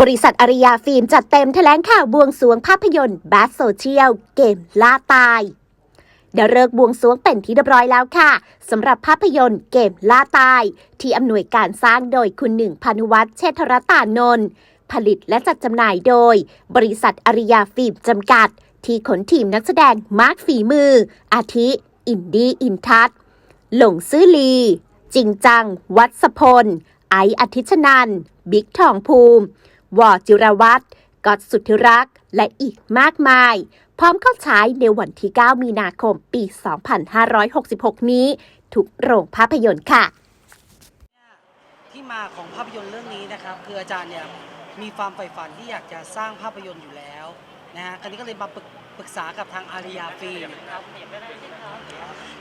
บริษัทอาริยาฟิล์มจัดเต็มแถลงข่าวบวงสวงภาพยนตร์แบทโซเชียลเกมล่าตายเดเลิกบวงสวงเป็นที่เรียบร้อยแล้วค่ะสำหรับภาพยนตร์เกมล่าตาย ที่อำนวยการสร้างโดยคุณหนึ่งพานุวัฒน์เชษฐรตานนท์ผลิตและจัดจำหน่ายโดย บริษัทอาริยาฟิล์มจำกัด ที่ขนทีมนักแสดงมากฝีมือ อาทิ อินดี้อินทัศหลงซื่อลี จริงจัง วัดสพล ไออาทิชนัน บิ๊กทองภูมิ วอจิรวัตรก๊อตสุทธิรักษ์และอีกมากมาย พร้อมเข้าฉายในวันที่ 9 มีนาคมปี 2566 นี้ ทุกโรงภาพยนตร์ค่ะ ที่มาของภาพยนตร์เรื่องนี้นะครับ คืออาจารย์เนี่ยมีความใฝ่ฝันที่อยากจะสร้างภาพยนตร์อยู่แล้วนะฮะคราวนี้ก็เลยมาปรึกปรึกษากับทางอาริยาฟิล์ม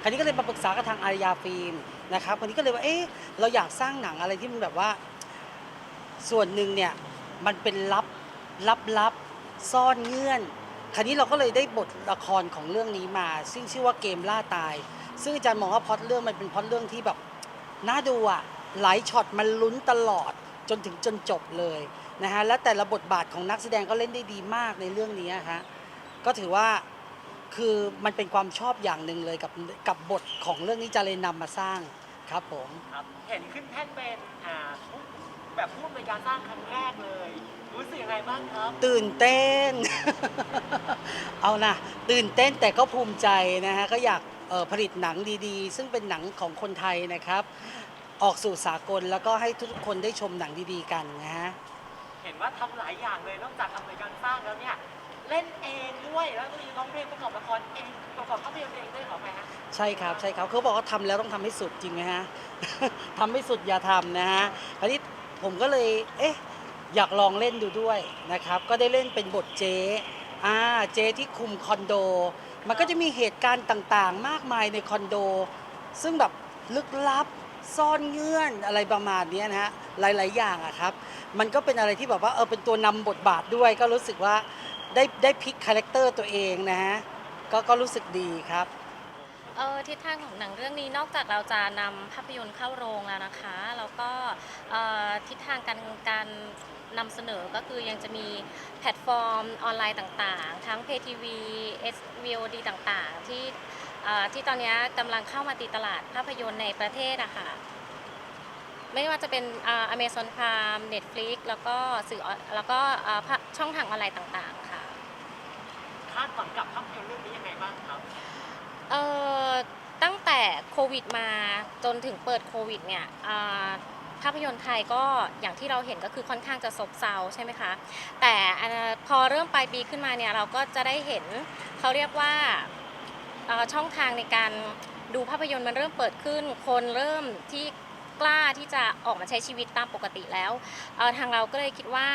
คราวนี้ก็เลยมาปรึกษากับทางอาริยาฟิล์มนะครับคราวนี้ก็เลยว่าเอ๊ะเราอยากสร้างหนังอะไรที่มันแบบว่า ส่วนหนึ่งเนี่ย มันเป็นลับลับลับซ่อนเงื่อน คราวนี้เราก็เลยได้บทละครของเรื่องนี้มา ซึ่งชื่อว่าเกมล่าตาย ซึ่งอาจารย์มองว่าพล็อตเรื่องมันเป็นพล็อตเรื่องที่แบบน่าดูอะหลายช็อตมันลุ้นตลอดจนถึงจนจบเลยนะฮะและแต่ละบทบาทของนักแสดงก็เล่นได้ดีมากในเรื่องนี้ฮะก็ถือว่าคือมันเป็นความชอบอย่างหนึ่งเลยกับกับบทของเรื่องนี้จะเลยนำมาสร้างครับผม ครับเห็นขึ้นแท่นเป็นอ่าผู้ แบบผู้ในวยการสร้างครั้งแรกเลย รู้สึกยังไงบ้างครับตื่นเต้น เอานะตื่นเต้นแต่ก็ภูมิใจนะฮะก็อยากเอ่อผลิตหนังดีๆ ซึ่งเป็นหนังของคนไทยนะครับ ออกสู่สากลแล้วก็ให้ทุกคนได้ชมหนังดีๆกันนะฮะ เห็นว่าทำหลายอย่างเลยนอกจากอำนวยการสร้างแล้วเนี่ยเล่นเองด้วยแล้วก็มีร้องเพลงประกอบละครเองประกอบภาพยนตร์เองด้วยเหรอไหมฮะใช่ครับใช่ครับเขาบอกว่าทำแล้วต้องทำให้สุดจริงไหมฮะ ทำไม่สุดอย่าทำนะฮะคราวนี้ ผมก็เลยเอ๊ะอยากลองเล่นดูด้วยนะครับ ก็ได้เล่นเป็นบทเจ๊อ่าเจ๊ที่คุมคอนโด มันก็จะมีเหตุการณ์ต่างๆ มากมายในคอนโด ซึ่งแบบลึกลับซ่อนเงื่อนอะไรประมาณนี้นะฮะหลาย ๆ อย่างอะครับ มันก็เป็นอะไรที่แบบว่าเออเป็นตัวนำบทบาทด้วย ก็รู้สึกว่าได้ได้พลิกคาแรคเตอร์ตัวเองนะฮะก็ก็รู้สึกดีครับ เออทิศทางของหนังเรื่องนี้นอกจากเราจะนำภาพยนตร์เข้าโรงแล้วนะคะแล้วก็เอ่อทิศทางการการนำเสนอก็คือยังจะมีแพลตฟอร์มออนไลน์ต่างๆ ทั้ง Pay TV SVOD ต่างๆ ที่เอ่อที่ตอนนี้กำลังเข้ามาตีตลาดภาพยนตร์ในประเทศอะค่ะไม่ว่าจะเป็นอเมซอนพามเน็ตฟลิกแล้วก็สื่อออนแล้วก็เอ่อช่องทางออนไลน์ต่างๆค่ะ คาดหวังกับภาพยนตร์เรื่องนี้ยังไงบ้างครับ เอ่อตั้งแต่โควิดมาจนถึงเปิดโควิดเนี่ยอ่าภาพยนตร์ไทยก็อย่างที่เราเห็นก็คือค่อนข้างจะซบเซาใช่ไหมคะ แต่อ่าพอเริ่มปลายปีขึ้นมาเนี่ยเราก็จะได้เห็นเขาเรียกว่าเอ่อช่องทางในการดูภาพยนตร์มันเริ่มเปิดขึ้น คนเริ่มที่กล้าที่จะออกมาใช้ชีวิตตามปกติแล้วเอ่อทางเราก็เลยคิดว่า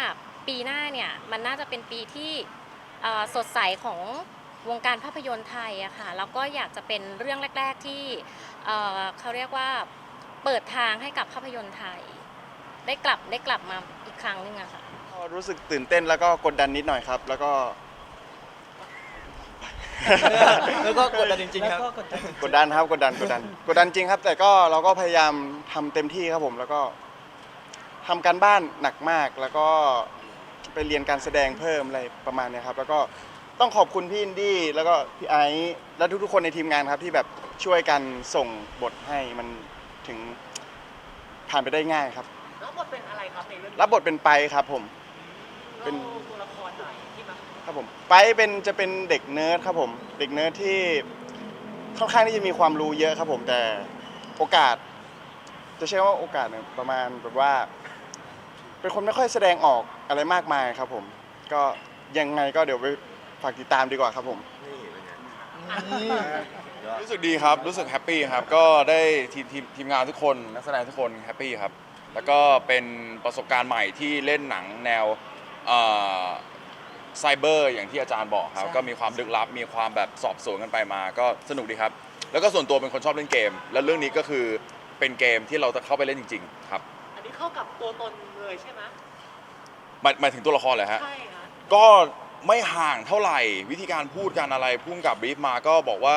ปีหน้าเนี่ยมันน่าจะเป็นปีที่เอ่อสดใสของ วงการภาพยนตร์ไทยอะค่ะแล้วก็อยากจะเป็นเรื่องแรก ๆที่เอ่อเขาเรียกว่าเปิดทางให้กับภาพยนตร์ไทย ได้กลับได้กลับมาอีกครั้งหนึงอะค่ะ ก็รู้สึกตื่นเต้นแล้วก็กดดันนิดหน่อยครับ แล้วก็แล้วก็กดดันจริงๆครับ แล้วก็กดดันกดดันครับกดดันกดดัน กดดันจริงครับ แต่ก็เราก็พยายามทำเต็มที่ครับผม แล้วก็ทำการบ้านหนักมากแล้วก็ไปเรียนการแสดงเพิ่มอะไรประมาณเนี้ยครับ แล้วก็ ต้องขอบคุณพี่อินดี้แล้วก็พี่ไอซ์และทุกๆ คนในทีมงานครับที่แบบช่วยกันส่งบทให้มันถึงผ่านไปได้ง่ายครับ แล้วบทเป็นอะไรครับในเรื่องนี้รับบทเป็นไปครับผม เป็นเล่าตัวละครหน่อยที่มาครับผมไปเป็นจะเป็นเด็กเนิร์ดครับผม เด็กเนิร์ดที่ค่อนข้างที่จะมีความรู้เยอะครับผมแต่โอกาส จะใช้ว่าโอกาสเนี่ยประมาณแบบว่า เป็นคนไม่ค่อยแสดงออกอะไรมากมายครับผม ก็ยังไงก็เดี๋ยวไป ฝากติดตามดีกว่าครับผมรู้สึกดีครับ รู้สึกแฮปปี้ครับ ก็ได้ทีมทีมทีมงานทุกคน นักแสดงทุกคนแฮปปี้ครับ แล้วก็เป็นประสบการณ์ใหม่ที่เล่นหนังแนวไซเบอร์อย่างที่อาจารย์บอกครับใช่ก็มีความลึกลับ มีความแบบสอบสวนกันไปมา ก็สนุกดีครับ แล้วก็ส่วนตัวเป็นคนชอบเล่นเกม และเรื่องนี้ก็คือเป็นเกมที่เราจะเข้าไปเล่นจริง ๆ ครับ อันนี้เข้ากับตัวตนเลยใช่ไหมหมายหมายถึงตัวละครเลยฮะ ใช่ฮะก็ ไม่ห่างเท่าไหร่ วิธีการพูดการอะไรพุ่งกับบรีฟมาก็บอกว่า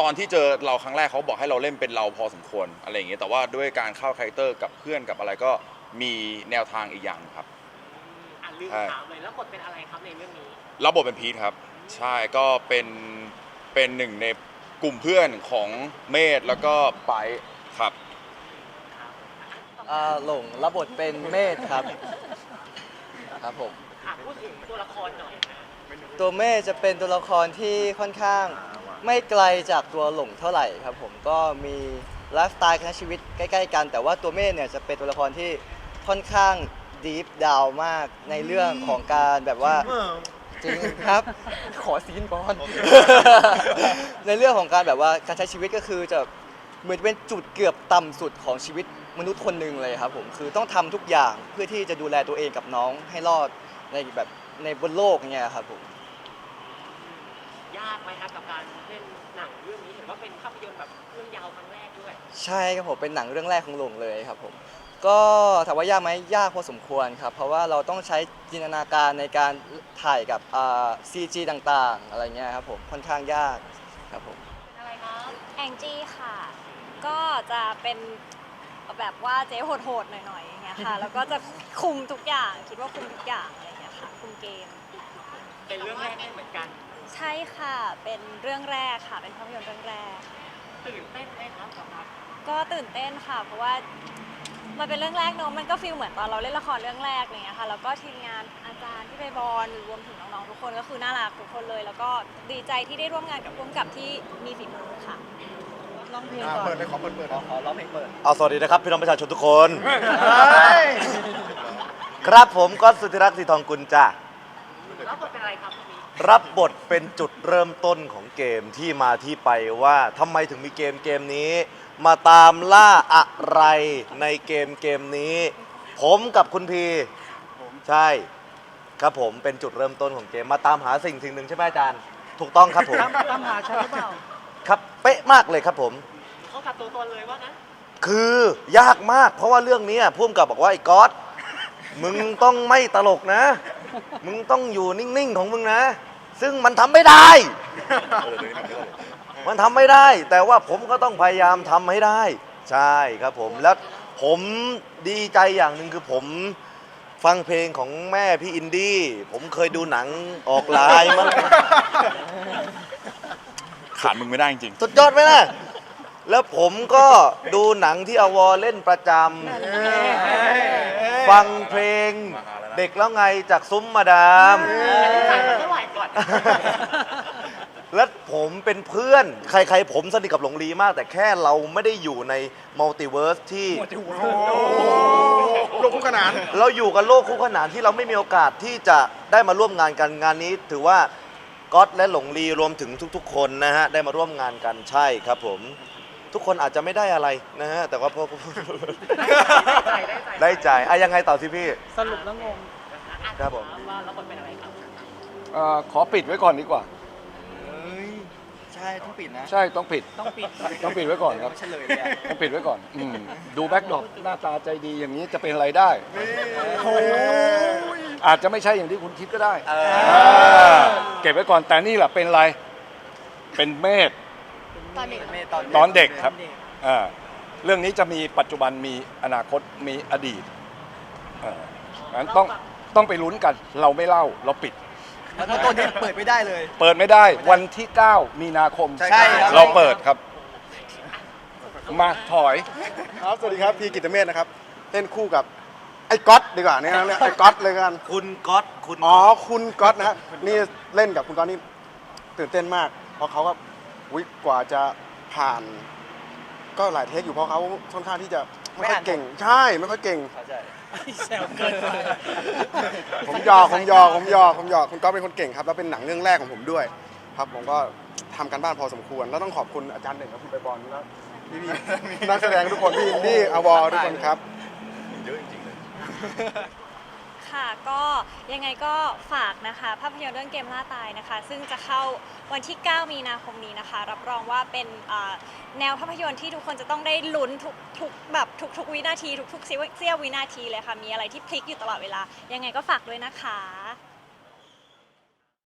ตอนที่เจอเราครั้งแรกเขาบอกให้เราเล่นเป็นเราพอสมควรอะไรอย่างเงี้ยแต่ว่าด้วยการเข้าคาแรคเตอร์กับเพื่อนกับอะไรก็มีแนวทางอีกอย่างครับลืมใช่ถามเลยแล้วบทเป็นอะไรครับในเรื่องนี้ รับบทเป็นพีทครับ ใช่ก็เป็นเป็นหนึ่งในกลุ่มเพื่อนของเมธแล้วก็ไปครับอ่าหลงรับบทเป็นเมธครับ ครับผม อะพูดถึงตัวละครหน่อยนะตัวเมธจะเป็นตัวละครที่ค่อนข้างไม่ไกลจากตัวหลงเท่าไหร่ครับผมก็มีไลฟ์สไตล์การใช้ชีวิตใกล้ๆกัน แต่ว่าตัวเมธเนี่ยจะเป็นตัวละครที่ค่อนข้างดีฟดาวมากในเรื่องของการแบบว่า จริงครับ ขอซีนก่อน ในเรื่องของการแบบว่าการใช้ชีวิตก็คือจะเหมือนเป็นจุดเกือบต่ำสุดของชีวิตมนุษย์คนหนึ่งเลยครับผมคือต้องทำทุกอย่างเพื่อที่จะดูแลตัวเองกับน้องให้รอด ในแบบในบนโลกอย่างเงี้ยครับผม ยากไหมครับกับการเล่นหนังเรื่องนี้เห็นว่าเป็นภาพยนตร์แบบเรื่องยาวครั้งแรกด้วยใช่ครับผมเป็นหนังเรื่องแรกของหลงเลยครับผม ก็ถามว่ายากไหมยากพอสมควรครับ เพราะว่าเราต้องใช้จินตนาการในการถ่ายกับอ่า CG ต่างๆ อะไรเงี้ยครับผมค่อนข้างยากครับผม อะไรครับแองจี้ค่ะ ก็จะเป็นแบบว่าเจ๊โหดๆหน่อยๆอย่างเงี้ยค่ะ แล้วก็จะคุมทุกอย่างคิดว่าคุมทุกอย่างอะไรอย่างเงี้ย ค่ะคุมเกม เป็นเรื่องแรกได้เหมือนกัน ใช่ค่ะ เป็นเรื่องแรกค่ะ เป็นภาพยนตร์เรื่องแรก ตื่นเต้นไหมครับสำหรับก็ตื่นเต้นค่ะ เพราะว่ามันเป็นเรื่องแรกเนอะมันก็ฟีลเหมือนตอนเราเล่นละครเรื่องแรกอะไรเงี้ยค่ะ แล้วก็ทีมงานอาจารย์ที่ไปบอลรวมถึงน้องๆทุกคนก็คือน่ารักทุกคนเลย แล้วก็ดีใจที่ได้ร่วมงานกับร่วมกับที่มีฝีมือค่ะ ร้องเพลงก่อนขอร้องเพลงเปิด เอาสวัสดีนะครับ พี่น้องประชาชนทุกคน ครับผมก็สุธิรักษ์สีทองกุลจ้ะแล้วบทเป็นอะไรครับตรงนี้รับบทเป็นจุดเริ่มต้นของเกมที่มาที่ไปว่าทำไมถึงมีเกมเกมนี้ มาตามล่าอะไรในเกมเกมนี้ ผมกับคุณพีใช่ ครับผมเป็นจุดเริ่มต้นของเกมมาตามหาสิ่งสิ่งหนึ่งใช่ไหมอาจารย์ ถูกต้องครับผมตามตามหาฉันหรือเปล่าครับเป๊ะมากเลยครับผม เขากับตัวตนเลยว่างั้นคือยากมาก เพราะว่าเรื่องนี้พุ่มกับบอกว่าไอ้ก๊อต มึงต้องไม่ตลกนะ มึงต้องอยู่นิ่ง ๆ ของมึงนะ ซึ่งมันทำไม่ได้ มันทำไม่ได้ แต่ว่าผมก็ต้องพยายามทำให้ได้ ใช่ครับผม แล้วผมดีใจอย่างหนึ่งคือผมฟังเพลงของแม่พี่อินดี้ ผมเคยดูหนังออกลายมันขาดมึงไม่ได้จริงสุดยอดไหมล่ะ แล้วผมก็ดูหนังที่อวเล่นประจำ ฟังเพลง เด็กแล้วไงจากซุ้มมาดาม จ่ายเท่าไหร่ก่อน และผมเป็นเพื่อน ใครๆผมสนิทกับหลงลีมาก แต่แค่เราไม่ได้อยู่ในมัลติเวิร์สที่โลกคู่ขนาน เราอยู่กับโลกคู่ขนานที่เราไม่มีโอกาสที่จะได้มาร่วมงานกันงานนี้ ถือว่าก๊อตและหลงลีรวมถึงทุกๆ คนนะฮะ ได้มาร่วมงานกันใช่ครับผม ทุกคนอาจจะไม่ได้อะไรนะฮะแต่ว่าพวกได้ใจได้ใจได้ใจอะยังไงต่อสิพี่ สรุปแล้วงงครับผม ว่าแล้วบทเป็นอะไรครับ เอ่อขอปิดไว้ก่อนดีกว่า ใช่ต้องปิดนะใช่ต้องปิดต้องปิดต้องปิดไว้ก่อนครับ เฉลยเลยอะต้องปิดไว้ก่อนอืมดูแบ็กดรอปหน้าตาใจดีอย่างนี้จะเป็นอะไรได้อาจจะไม่ใช่อย่างที่คุณคิดก็ได้าเก็บไว้ก่อนแต่นี่แหละเป็นอะไร เป็นเมธ ตอนเด็กตอนเด็กครับ อ่าเรื่องนี้จะมีปัจจุบันมีอนาคตมีอดีตอ่างั้นต้องต้องไปลุ้นกัน เราไม่เล่าเราปิด แล้วตัวนี้เปิดไม่ได้เลย เปิดไม่ได้วันที่ 9 มีนาคม ใช่ครับ เราเปิดครับ มาถอย ครับ สวัสดีครับ พีกิตเมธนะครับ เล่นคู่กับไอ้ก๊อตดีกว่าเนี่ยนะเรียกไอ้ก๊อตเลยกัน คุณก๊อตคุณอ๋อ คุณก๊อตนะฮะนี่เล่นกับคุณก๊อตนี่ตื่นเต้นมาก เพราะเขาก็ วิกว่าจะผ่าน ก็หลายเทคอยู่เพราะเขาค่อนข้างที่จะไม่ค่อยเก่ง ใช่ไม่ค่อยเก่งแซวเกินไปผมหยอกผมหยอกผมหยอกผมหยอกคุณก๊อฟเป็นคนเก่งครับแล้วเป็นหนังเรื่องแรกของผมด้วย ครับผมก็ทำกันบ้านพอสมควร แล้วต้องขอบคุณอาจารย์หนึ่งครับคุณไปบอลแล้วพี่พี่นักแสดงทุกคนพี่อินดี้อวอทุกคนครับ ค่ะ ก็ยังไงก็ฝากนะคะ ภาพยนตร์เรื่องเกมล่าตายนะคะ ซึ่งจะเข้าวันที่ 9 มีนาคมนี้นะคะ รับรองว่าเป็นแนวภาพยนตร์ที่ทุกคนจะต้องได้ลุ้นทุกทุกแบบทุกทุกวินาที ทุกทุกเสี้ยววินาทีเลยค่ะ มีอะไรที่พลิกอยู่ตลอดเวลา ยังไงก็ฝากด้วยนะคะ